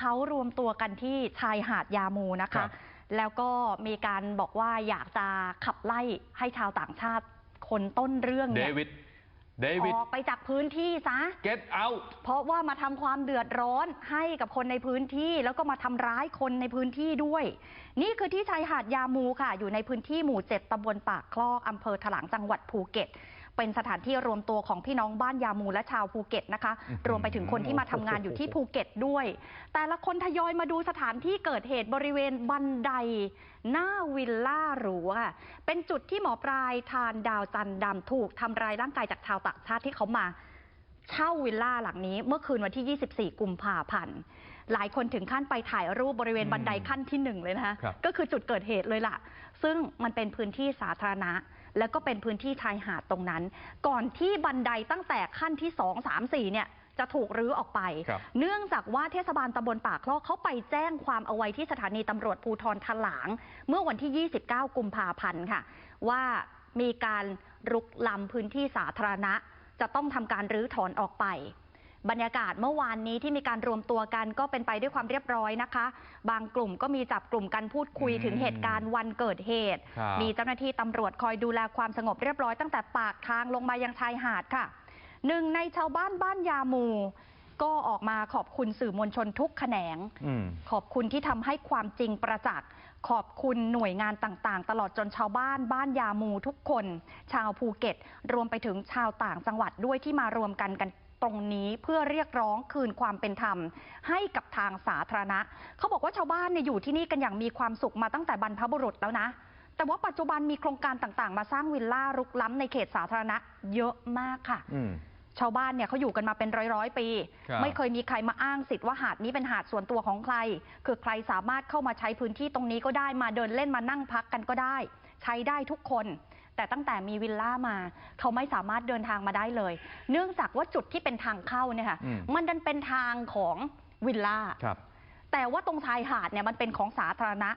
เขารวมตัวกันที่ชายหาดยามูนะครัคะ บ แล้วก็มีการบอกว่าอยากจะขับไล่ให้ชาวต่างชาติคนต้นเรื่องเดเนี่ยวิด เดอวิดอกไปจากพื้นที่ซะ get out เพราะว่ามาทำความเดือดร้อนให้กับคนในพื้นที่ แล้วก็มาทำร้ายคนในพื้นที่ด้วย นี่คือที่ชายหาดยามูค่ะ อยู่ในพื้นที่หมู่เจ็ดตำบลปากคลอกอำเภอถลางจังหวัดภูเก็ต เป็นสถานที่รวมตัวของพี่น้องบ้านยามูและชาวภูเก็ตนะคะอื้อหือรวมไปถึงคนที่มาทำงานอยู่ที่ภูเก็ตด้วย แต่ละคนทยอยมาดูสถานที่เกิดเหตุบริเวณบันได หน้าวิลล่าหรูค่ะเป็นจุดที่หมอปลายทานดาวจันทร์ดำถูกทำร้ายร่างกายจากชาวต่างชาติที่เขามา เช่าวิลล่าหลังนี้เมื่อคืนวันที่ 24 กุมภาพันธ์หลายคนถึงขั้นไปถ่ายรูปบริเวณบันไดขั้นที่หนึ่งเลยนะคะครับก็คือจุดเกิดเหตุเลยล่ะ ซึ่งมันเป็นพื้นที่สาธารณะ แล้วก็เป็นพื้นที่ชายหาดตรงนั้น ก่อนที่บันไดตั้งแต่ขั้นที่2 3 4เนี่ยจะถูกรื้อออกไปครับเนื่องจากว่าเทศบาลตำบลปากคลอกเขาไปแจ้งความเอาไว้ที่สถานีตำรวจภูธรถลาง เมื่อวันที่ 29 กุมภาพันธ์ค่ะ ว่ามีการรุกล้ำพื้นที่สาธารณะ จะต้องทำการรื้อถอนออกไป บรรยากาศเมื่อวานนี้ที่มีการรวมตัวกันก็เป็นไปด้วยความเรียบร้อยนะคะ บางกลุ่มก็มีจับกลุ่มกันพูดคุยอืมถึงเหตุการณ์วันเกิดเหตุครับมีเจ้าหน้าที่ตำรวจคอยดูแลความสงบเรียบร้อยตั้งแต่ปากทางลงมายังชายหาดค่ะหนึ่งในชาวบ้านบ้านยามู ก็ออกมาขอบคุณสื่อมวลชนทุกแขนงอืมขอบคุณที่ทำให้ความจริงประจักษ์ ขอบคุณหน่วยงานต่างๆ ตลอดจนชาวบ้านบ้านยามูทุกคน ชาวภูเก็ต รวมไปถึงชาวต่างจังหวัดด้วยที่มารวมกันกันตรงนี้เพื่อเรียกร้องคืนความเป็นธรรม ให้กับทางสาธารณะ เขาบอกว่าชาวบ้านเนี่ยอยู่ที่นี่กันอย่างมีความสุขมาตั้งแต่บรรพบุรุษแล้วนะ แต่ว่าปัจจุบันมีโครงการต่างๆ มาสร้างวิลล่ารุกล้ำในเขตสาธารณะ เยอะมากค่ะอืม ชาวบ้านเนี่ยเขาอยู่กันมาเป็นร้อยร้อยๆปีครับไม่เคยมีใครมาอ้างสิทธิ์ว่าหาดนี้เป็นหาดส่วนตัวของใคร คือใครสามารถเข้ามาใช้พื้นที่ตรงนี้ก็ได้มาเดินเล่นมานั่งพักกันก็ได้ ใช้ได้ทุกคน แต่ตั้งแต่มีวิลล่ามา เขาไม่สามารถเดินทางมาได้เลย เนื่องจากว่าจุดที่เป็นทางเข้าเนี่ยค่ะอืมมันดันเป็นทางของวิลล่าครับแต่ว่าตรงชายหาดเนี่ยมันเป็นของสาธารณะ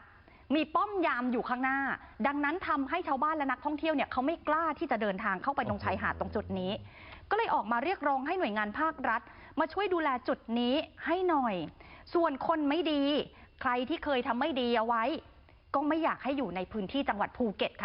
มีป้อมยามอยู่ข้างหน้า ดังนั้นทำให้ชาวบ้านและนักท่องเที่ยวเนี่ยเขาไม่กล้าที่จะเดินทางเข้าไปตรงชายหาดตรงจุดนี้ ก็เลยออกมาเรียกร้องให้หน่วยงานภาครัฐ มาช่วยดูแลจุดนี้ให้หน่อย ส่วนคนไม่ดี ใครที่เคยทำไม่ดีเอาไว้ ก็ไม่อยากให้อยู่ในพื้นที่จังหวัดภูเก็ตค่ะ